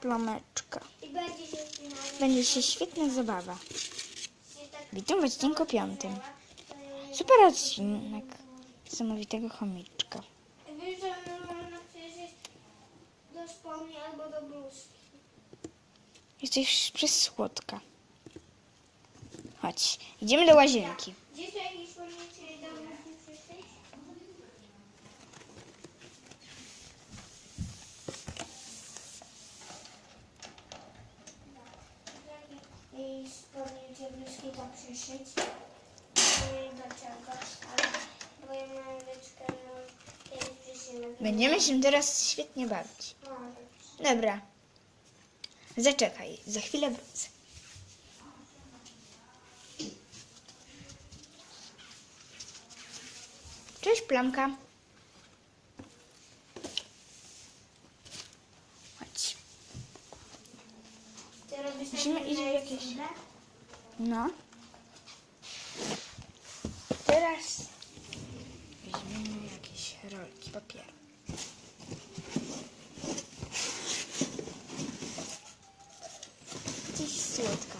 Plomeczka. I będzie się świetna zabawa. Witam w odcinku piątym. Super odcinek niesamowitego chomiczka. Wiesz, że można. Jesteś. Chodź, idziemy do łazienki. Do bluzki przyszyć? I to przyszyć. Nie do czegoś, ale bo ja mam leczkę, no. Będziemy się teraz świetnie bawić. Może. Dobra. Zaczekaj, za chwilę wrócę. Cześć, plamka. Chodź. Ty robisz Musimy takie iść w jakieś-? No. Teraz weźmiemy jakieś rolki papieru. Gdzieś słodka.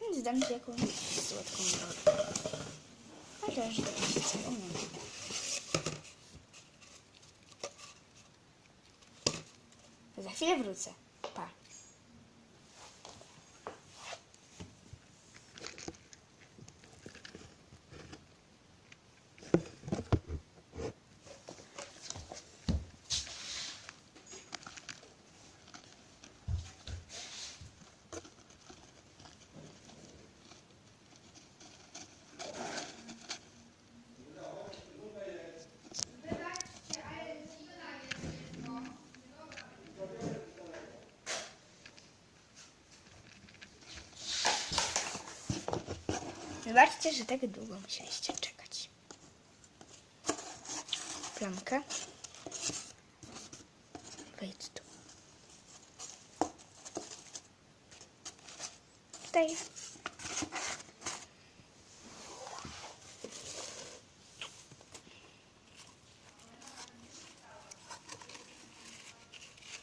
Więc dam ci jakąś słodką rolkę. Chociaż umiem. Za chwilę wrócę. Pa. Wybaczcie, że tak długo musieliście czekać. Plamka. Wejdź tu. Tutaj.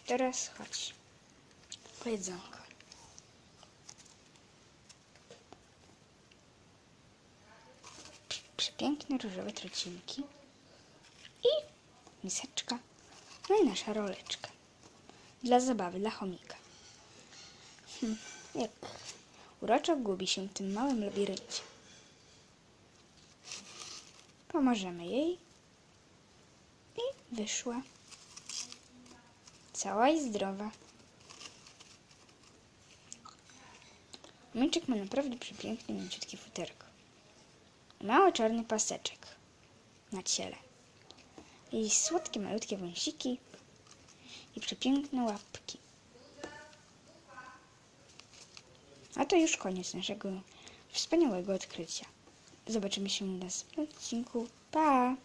Teraz chodź. Po przepiękne różowe trocinki i miseczka, no i nasza roleczka dla zabawy, dla chomika. Hm, jak uroczo gubi się w tym małym labiryncie. Pomożemy jej i wyszła cała i zdrowa. Myczek ma naprawdę przepiękny, mięciutki futerko. Mały czarny paseczek na ciele. I słodkie, malutkie wąsiki i przepiękne łapki. A to już koniec naszego wspaniałego odkrycia. Zobaczymy się w następnym odcinku. Pa!